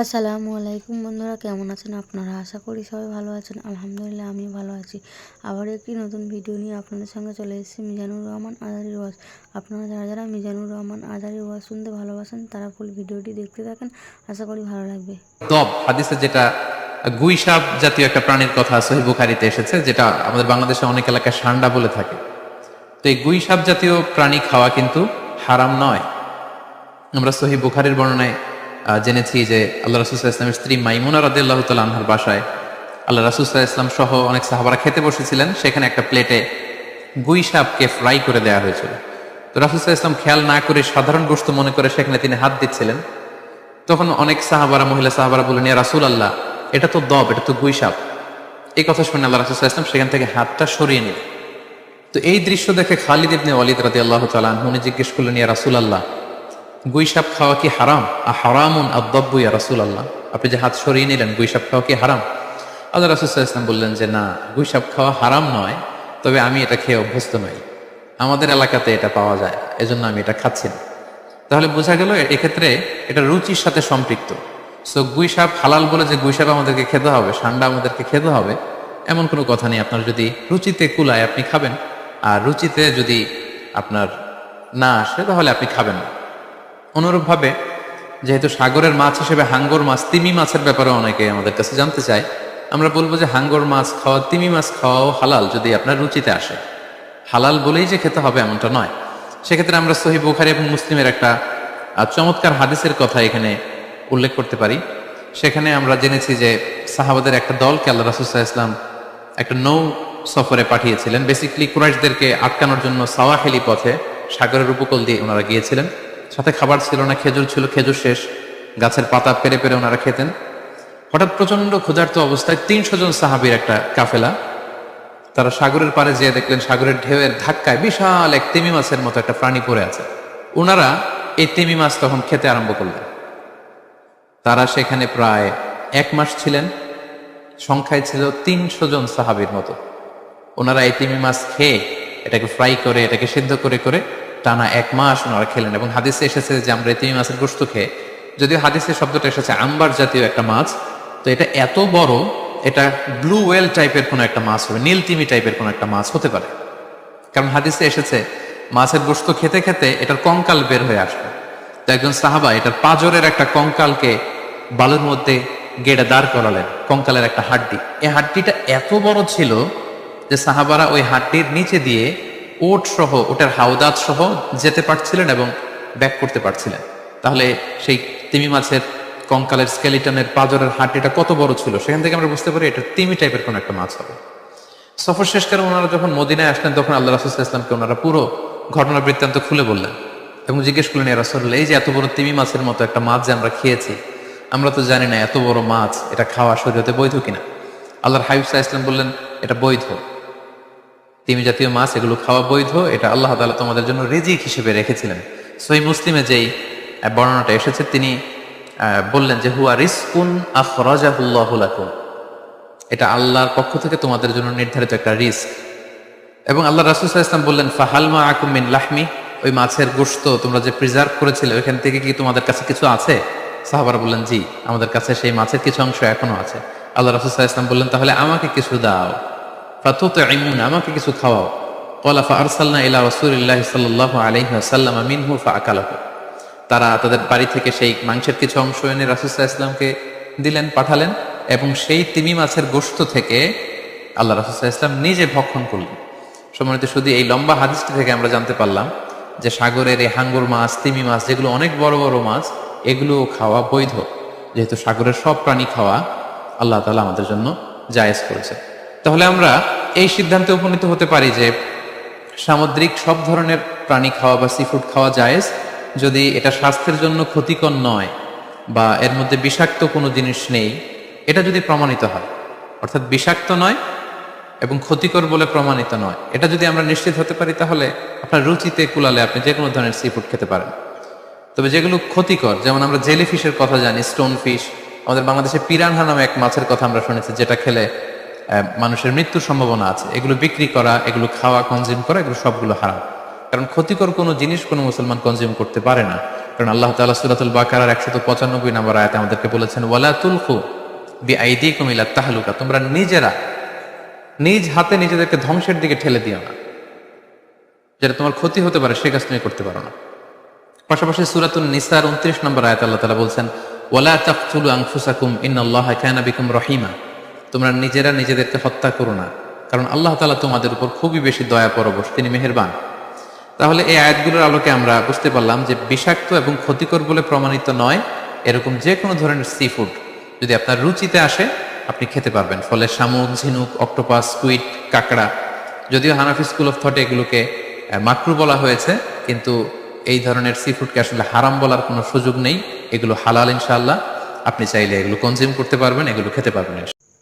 আসসালামু আলাইকুম বন্ধুরা, কেমন আছেন আপনারা? আশা করি সবাই ভালো আছেন। আলহামদুলিল্লাহ আমি ভালো আছি। আবার একটি নতুন ভিডিও নিয়ে আপনাদের সঙ্গে চলে এসেছি, মিজানুর রহমান আজারি ওয়াজ। আপনারা যারা যারা মিজানুর রহমান আজারি ওয়াজ শুনতে ভালোবাসেন, তারা ফুল ভিডিওটি দেখতে থাকেন। আশা করি ভালো লাগবে। দব হাদিসে যেটা গুই সাপ জাতীয় একটা প্রাণীর কথা সহি বুখারিতে এসেছে, যেটা আমাদের বাংলাদেশে অনেক এলাকায় সান্ডা বলে থাকে। তো এই গুই সাপ জাতীয় প্রাণী খাওয়া কিন্তু হারাম নয়। আমরা সহি বুখারির বর্ণনায় জেনেছি যে আল্লাহ রাসুসাহ ইসলামের স্ত্রী মাইমুনা রাদিল্লাহ তাল বাসায় আল্লাহ রাসুসাহ ইসলাম সহ অনেক সাহাবারা খেতে বসেছিলেন। সেখানে একটা প্লেটে গুই সাপকে ফ্রাই করে দেওয়া হয়েছিল। তো রাসুসাহ ইসলাম খেয়াল না করে সাধারণ গোস্ত মনে করে সেখানে তিনি হাত দিচ্ছিলেন। তখন অনেক সাহাবারা, মহিলা সাহাবারা বললেন রাসুল আল্লাহ এটা তো দব, এটা তো গুই সাপ। এই কথা শুনে আল্লাহ রাসুল ইসলাম সেখান থেকে হাতটা সরিয়ে নিল তো এই দৃশ্য দেখে খালিদ ইবনে ওয়ালিদ রাদি আল্লাহ তালান উনি জিজ্ঞেস করলেন, ইয়া রাসুল আল্লাহ গুই সাপ খাওয়া কি হারাম? আ হারামুন আদব্বু ইয়া রাসুল আল্লাহ আপনি যে হাত সরিয়ে নিলেন গুইসাপ খাওয়া কি হারাম? আল্লাহ রাসুল বললেন যে, না গুইসাপ খাওয়া হারাম নয়, তবে আমি এটা খেয়ে অভ্যস্ত নই। আমাদের এলাকাতে এটা পাওয়া যায়, এজন্য আমি এটা খাচ্ছি না। তাহলে বোঝা গেল এক্ষেত্রে এটা রুচির সাথে সম্পৃক্ত। সো গুইসাপ হালাল বলে যে গুই সাপ আমাদেরকে খেতে হবে সান্ডা আমাদেরকে খেতে হবে, এমন কোনো কথা নেই। আপনার যদি রুচিতে কুলায় আপনি খাবেন, আর রুচিতে যদি আপনার না আসে, তাহলে আপনি খাবেন না। অনুরূপভাবে, যেহেতু সাগরের মাছ হিসেবে হাঙ্গর মাছ, তিমি মাছের ব্যাপারে অনেকে আমাদের কাছে জানতে চায়, আমরা বলব যে হাঙ্গর মাছ খাওয়া, তিমি মাছ খাওয়াও হালাল যদি আপনার রুচিতে আসে। হালাল বলেই যে খেতে হবে এমনটা নয়। সেক্ষেত্রে আমরা সহি বুখারি এবং মুসলিমের একটা চমৎকার হাদিসের কথা এখানে উল্লেখ করতে পারি। সেখানে আমরা জেনেছি যে সাহাবাদের একটা দলকে আল্লাহ রাসুসাহ ইসলাম একটা নৌ সফরে পাঠিয়েছিলেন। বেসিক্যালি কুরাইশদেরকে আটকানোর জন্য সাওয়াহেলি পথে সাগরের উপকূল দিয়ে ওনারা গিয়েছিলেন। সাথে খাবার ছিল না, খেজুর ছিল, খেজুর শেষ। গাছের পাতা পেরে পেরে ওনারা খেতেন। হঠাৎ প্রচণ্ড ক্ষুধার্ত অবস্থায় তিনশো জন সাহাবির একটা কাফেলা, তারা সাগরের পাড়ে যেয়ে দেখলেন সাগরের ঢেউয়ের ধাক্কায় বিশাল এক তিমি মাছের মতো একটা প্রাণী পড়ে আছে। ওনারা এই তিমি মাছ তখন খেতে আরম্ভ করলেন। তারা সেখানে প্রায় এক মাস ছিলেন। সংখ্যায় ছিল তিনশো জন সাহাবির মতো। ওনারা এই তিমি মাছ খেয়ে এটাকে ফ্রাই করে, এটাকে সিদ্ধ করে করে টানা এক মাস ওনারা খেলেন এবং হাদিসে এসেছে যে আমরা এই তিমি মাছের গোস্ত খেয়ে, যদিও হাদিসের শব্দটা এসেছে আম্বার জাতীয় একটা মাছ, তো এটা এত বড়, এটা ব্লু ওয়েল টাইপের কোনো একটা মাছ হবে, নীল তিমি টাইপের কোনো একটা মাছ হতে পারে। কারণ হাদিসে এসেছে, মাছের গোস্ত খেতে খেতে এটার কঙ্কাল বের হয়ে আসবে। তো একজন সাহাবা এটার পাজরের একটা কঙ্কালকে বালুর মধ্যে গেড়ে দাঁড় করালেন, কঙ্কালের একটা হাড্ডি। এই হাড্ডিটা এত বড় ছিল যে সাহাবারা ওই হাড্ডির নিচে দিয়ে ওট সহ ওটার হাওদাত সহ যেতে পারছিলেন এবং ব্যাক করতে পারছিলেন। তাহলে সেই তিমি মাছের কঙ্কালের স্কেলিটনের পাজরের হাড্ডিটা কত বড় ছিল? সেখান থেকে আমরা বুঝতে পারি এটা তিমি টাইপের কোনো একটা মাছ হবে। সফর শেষ করে ওনারা যখন মদিনায় আসলেন, তখন আল্লাহ রাসুল ইসলামকে ওনারা পুরো ঘটনা বৃত্তান্ত খুলে বললেন এবং জিজ্ঞেস করলেন রাসুল্লাহ এই যে এত বড় তিমি মাছের মতো একটা মাছ যে আমরা খেয়েছি, আমরা তো জানি না এত বড় মাছ, এটা খাওয়া শরীরতে বৈধ কিনা? আল্লাহর হাইফ সাহা ইসলাম বললেন, এটা বৈধ। তিমি জাতীয় মাছ, এগুলো খাওয়া বৈধ। এটা আল্লাহ তালা তোমাদের জন্য রেজিক হিসেবে রেখেছিলেন। সই মুসলিমে যেই বর্ণনাটা এসেছে, তিনি বললেন যে, হুয়া রিসকুন আখরাজাহুল্লাহ লাকুম। এটা আল্লাহর পক্ষ থেকে তোমাদের জন্য নির্ধারিত একটা রিস্ক এবং আল্লাহ রাসুল ইসলাম বললেন ফাহালমা আকুমিন লাহমি? ওই মাছের গোশত তোমরা যে প্রিজার্ভ করেছিলে, ওইখান থেকে কি তোমাদের কাছে কিছু আছে? সাহাবারা বললেন, জি, আমাদের কাছে সেই মাছের কিছু অংশ এখনও আছে। আল্লাহ রাসুল ইসলাম বললেন, তাহলে আমাকে কিছু দাও। আমাকে কিছু খাওয়াও। রসুলিল্লাহ সাল্লাহ তারা তাদের বাড়ি থেকে সেই মাংসের কিছু অংশ এনে রাসুসাহ ইসলামকে দিলেন, পাঠালেন এবং সেই তিমি মাছের গোশত থেকে আল্লাহ রাসুসাহ ইসলাম নিজে ভক্ষণ করলেন। সম্মানিত শুধু এই লম্বা হাদিসটি থেকে আমরা জানতে পারলাম যে সাগরের এই হাঙ্গুর মাছ, তিমি মাছ, যেগুলো অনেক বড় বড় মাছ এগুলো খাওয়া বৈধ। যেহেতু সাগরের সব প্রাণী খাওয়া আল্লাহ তালা আমাদের জন্য জায়েজ করেছে তাহলে আমরা এই সিদ্ধান্তে উপনীত হতে পারি যে সামুদ্রিক সব ধরনের প্রাণী খাওয়া বা সিফুড খাওয়া জায়েজ যদি এটা স্বাস্থ্যের জন্য ক্ষতিকর নয় বা এর মধ্যে বিষাক্ত কোনো জিনিস নেই, এটা যদি প্রমাণিত হয়। অর্থাৎ বিষাক্ত নয় এবং ক্ষতিকর বলে প্রমাণিত নয়। এটা যদি আমরা নিশ্চিত হতে পারি, তাহলে আপনার রুচিতে কুলালে আপনি যে কোনো ধরনের সি ফুড খেতে পারেন। তবে যেগুলো ক্ষতিকর, যেমন আমরা জেলি ফিশের কথা জানি স্টোন ফিশ আমাদের বাংলাদেশে পিরানহা নামে এক মাছের কথা আমরা শুনেছি, যেটা খেলে মানুষের মৃত্যুর সম্ভাবনা আছে। এগুলো বিক্রি করা, এগুলো খাওয়া কনজিউম করা, এগুলো সবগুলো হারাম। কারণ ক্ষতিকর কোনো জিনিস কোনো মুসলমান কনজিউম করতে পারে না। কারণ আল্লাহ তাআলা সূরাতুল বাকারার 195 নম্বর আয়াতে আমাদেরকে বলেছেন, ওয়ালা তুলকু বিআইদিকুম ইলা তাহলুকা। তোমরা নিজেরা, নিজ হাতে নিজেদেরকে ধ্বংসের দিকে ঠেলে দিও না। যেটা তোমার ক্ষতি হতে পারে, সে কাজ তুমি করতে পারো না। পাশাপাশি সুরাতুল নিসার উনত্রিশ নম্বর আয়াত আল্লাহ তালা বলছেন, ওয়ালা তাকতুলু আনফুসাকুম ইন্নাল্লাহা কানা বিকুম রহিমা। তোমরা নিজেরা নিজেদেরকে হত্যা করো না। কারণ আল্লাহ তালা তোমাদের উপর খুবই বেশি দয়া পরবশ, তিনি মেহেরবান। তাহলে এই আয়াতগুলোর আলোকে আমরা বুঝতে পারলাম যে বিষাক্ত এবং ক্ষতিকর বলে প্রমাণিত নয়, এরকম যে কোনো ধরনের সি ফুড যদি আপনার রুচিতে আসে, আপনি খেতে পারবেন। ফলে শামুক, ঝিনুক অক্টোপাস স্কুইড কাঁকড়া, যদিও হানাফি স্কুল অফ থটে এগুলোকে মাকরু বলা হয়েছে, কিন্তু এই ধরনের সি ফুডকে আসলে হারাম বলার কোনো সুযোগ নেই। এগুলো হালাল ইনশাআল্লাহ। আপনি চাইলে এগুলো কনজিউম করতে পারবেন, এগুলো খেতে পারবেন